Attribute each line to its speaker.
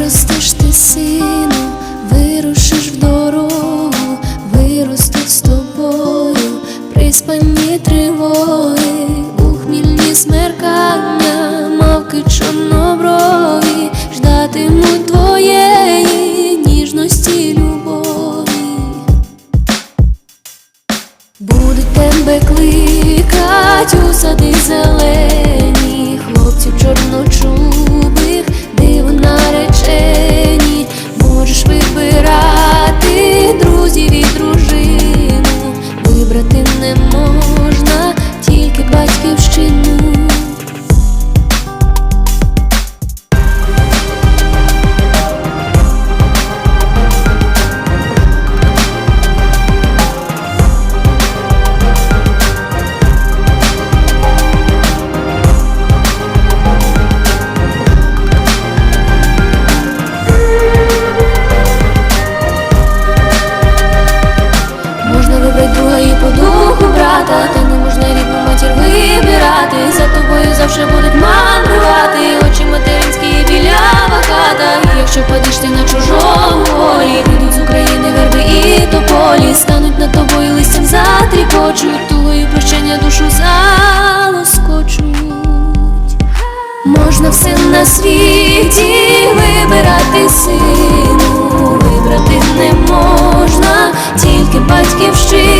Speaker 1: Виростеш ти, сину, вирушиш в дорогу, виростуть з тобою приспані тривоги, у хмільні смеркання, мавки чорноброві, ждатимуть твоєї ніжності любові. Будуть тебе кликать у сади духу брата, та не можна рідну матір вибирати. За тобою завжди будуть мандрувати очі материнські і білява хата. Якщо падеш ти на чужому полі, прийдуть з України верби і тополі, стануть над тобою листям затріпочуть, тугою прощання душу залоскочуть. Можна все на світі вибирати сину, вибрати не можна тільки батьківщину,